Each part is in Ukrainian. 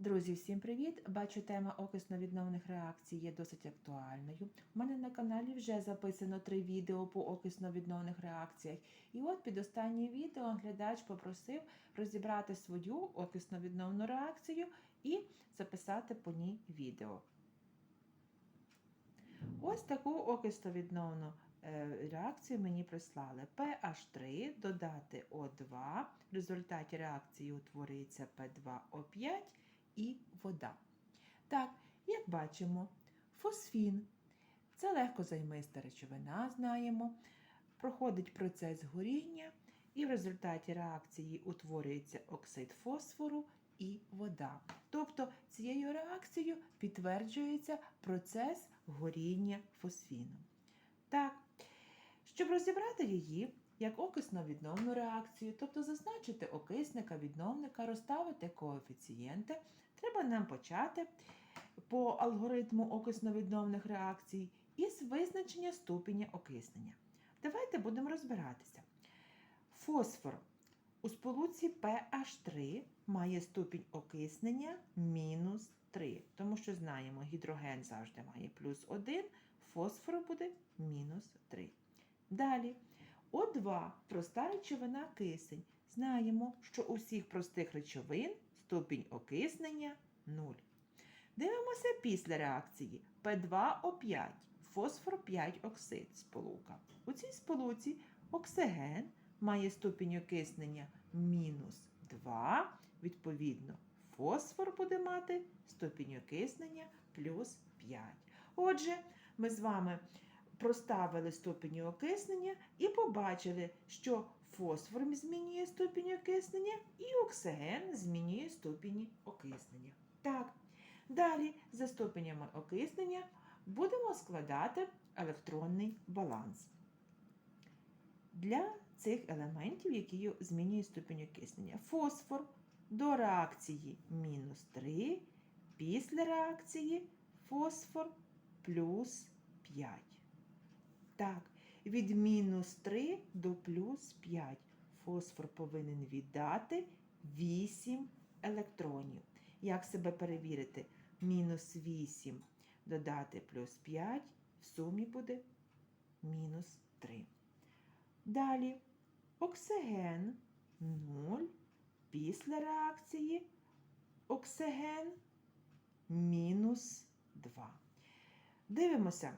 Друзі, всім привіт! Бачу, тема окисно-відновних реакцій є досить актуальною. У мене на каналі вже записано три відео по окисно-відновних реакціях. І от під останнє відео глядач попросив розібрати свою окисно-відновну реакцію і записати по ній відео. Ось таку окисно-відновну е, реакцію мені прислали. PH3 додати О2. В результаті реакції утворюється P2O5 і вода. Так, як бачимо, фосфін це легко займиста речовина, знаємо. Проходить процес горіння, і в результаті реакції утворюється оксид фосфору і вода. Тобто цією реакцією підтверджується процес горіння фосфіну. Так, щоб розібрати її, як окисно-відновну реакцію, тобто зазначити окисника, відновника, розставити коефіцієнти, треба нам почати по алгоритму окисно-відновних реакцій із визначення ступеня окиснення. Давайте будемо розбиратися. Фосфор у сполуці PH3 має ступінь окиснення мінус 3, тому що знаємо, гідроген завжди має плюс 1, фосфору буде мінус 3. Далі. О2 проста речовина кисень. Знаємо, що у всіх простих речовин ступінь окиснення 0. Дивимося після реакції P2O5, фосфор 5 оксид сполука. У цій сполуці оксиген має ступінь окиснення мінус 2, відповідно, фосфор буде мати ступінь окиснення плюс 5. Отже, ми з вами проставили ступені окиснення і побачили, що фосфор змінює ступінь окиснення і оксиген змінює ступені окиснення. Так, далі за ступенями окиснення будемо складати електронний баланс. Для цих елементів, які змінюють ступінь окиснення. Фосфор до реакції мінус 3, після реакції фосфор плюс 5. Так, від мінус 3 до плюс 5 фосфор повинен віддати 8 електронів. Як себе перевірити? Мінус 8 додати плюс 5, в сумі буде мінус 3. Далі оксиген 0 після реакції оксиген мінус 2. Дивимося.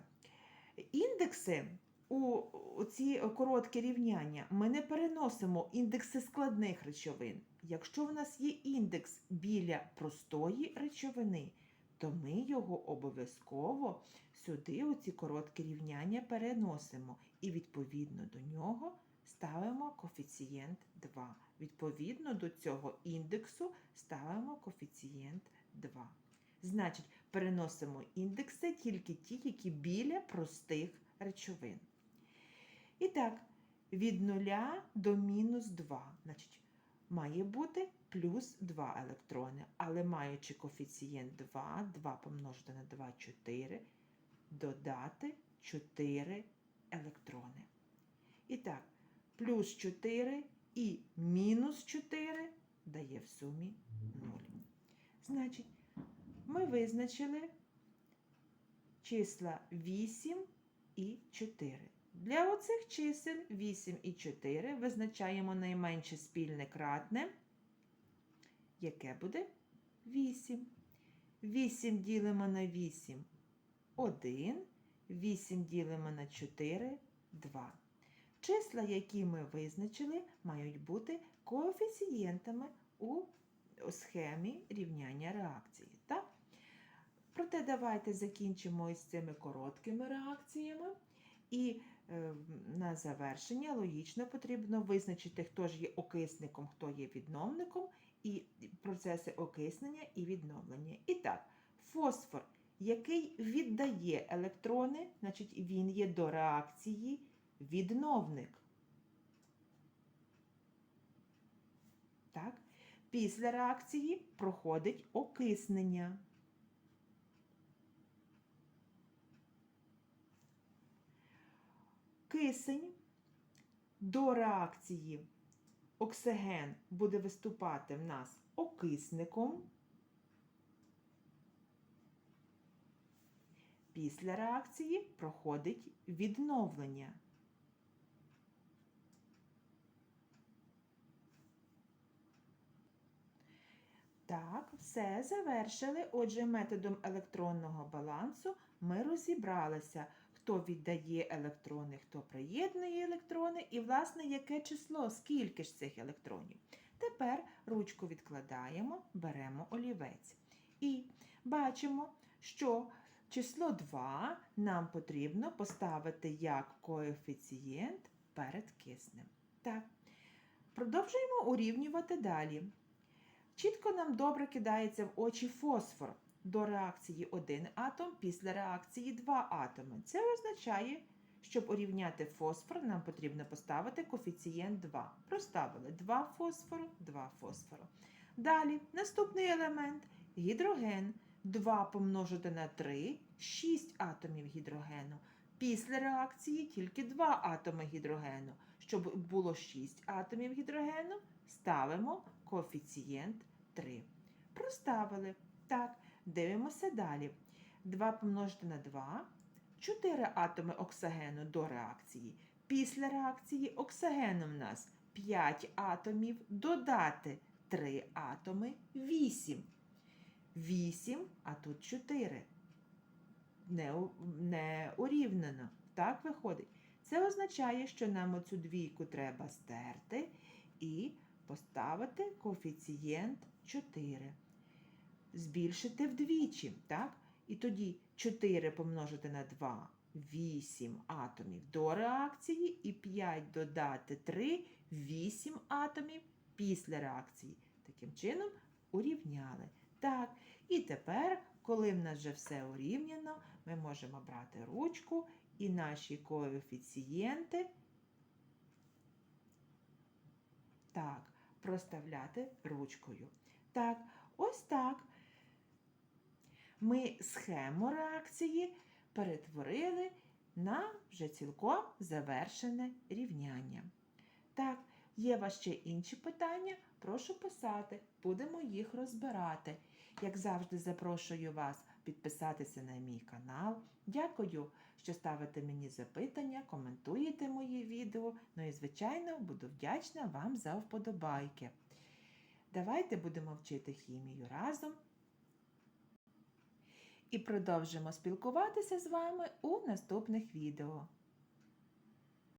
Індекси у ці короткі рівняння ми не переносимо індекси складних речовин. Якщо в нас є індекс біля простої речовини, то ми його обов'язково сюди, у ці короткі рівняння, переносимо і відповідно до нього ставимо коефіцієнт 2. Відповідно до цього індексу ставимо коефіцієнт 2. Значить, переносимо індекси тільки ті, які біля простих речовин. І так, від 0 до мінус 2. Значить, має бути плюс 2 електрони. Але маючи коефіцієнт 2, 2 помножити на 2 4, додати 4 електрони. І так, плюс 4 і мінус 4 дає в сумі 0. Значить, ми визначили числа 8 і 4. Для оцих чисел 8 і 4 визначаємо найменше спільне кратне, яке буде 8. 8 ділимо на 8 1, 8 ділимо на 4 2. Числа, які ми визначили, мають бути коефіцієнтами у схемі рівняння реакції. Так? Проте давайте закінчимо із цими короткими реакціями. І на завершення логічно потрібно визначити, хто ж є окисником, хто є відновником, і процеси окиснення і відновлення. І так, фосфор, який віддає електрони, значить він є до реакції відновник. Так? Після реакції проходить окиснення. кисень до реакції оксиген буде виступати в нас окисником. Після реакції проходить відновлення. Так, все завершили. Отже, методом електронного балансу ми розібралися хто віддає електрони, хто приєднує електрони, і, власне, яке число, скільки ж цих електронів. Тепер ручку відкладаємо, беремо олівець. І бачимо, що число 2 нам потрібно поставити як коефіцієнт перед киснем. Так, продовжуємо урівнювати далі. Чітко нам добре кидається в очі фосфор. До реакції 1 атом, після реакції 2 атоми. Це означає, щоб урівняти фосфор, нам потрібно поставити коефіцієнт 2. Проставили 2 фосфору, 2 фосфору. Далі, наступний елемент гідроген. 2 помножити на 3, 6 атомів гідрогену. Після реакції тільки 2 атоми гідрогену. Щоб було 6 атомів гідрогену, ставимо коефіцієнт 3. Проставили. Так, дивимося далі. 2 помножити на 2, 4 атоми оксигену до реакції. Після реакції оксигену в нас 5 атомів, додати 3 атоми 8. 8, а тут 4. Не, не урівнено. Так виходить. Це означає, що нам оцю двійку треба стерти і поставити коефіцієнт 4. Збільшити вдвічі, так? І тоді 4 помножити на 2 8 атомів до реакції і 5 додати 3 8 атомів після реакції. Таким чином урівняли. Так, і тепер, коли в нас вже все урівняно, ми можемо брати ручку і наші коефіцієнти так, проставляти ручкою. Так, ось так. Ми схему реакції перетворили на вже цілком завершене рівняння. Так, є у вас ще інші питання? Прошу писати, будемо їх розбирати. Як завжди, запрошую вас підписатися на мій канал. Дякую, що ставите мені запитання, коментуєте мої відео. Ну і, звичайно, буду вдячна вам за вподобайки. Давайте будемо вчити хімію разом. І продовжимо спілкуватися з вами у наступних відео.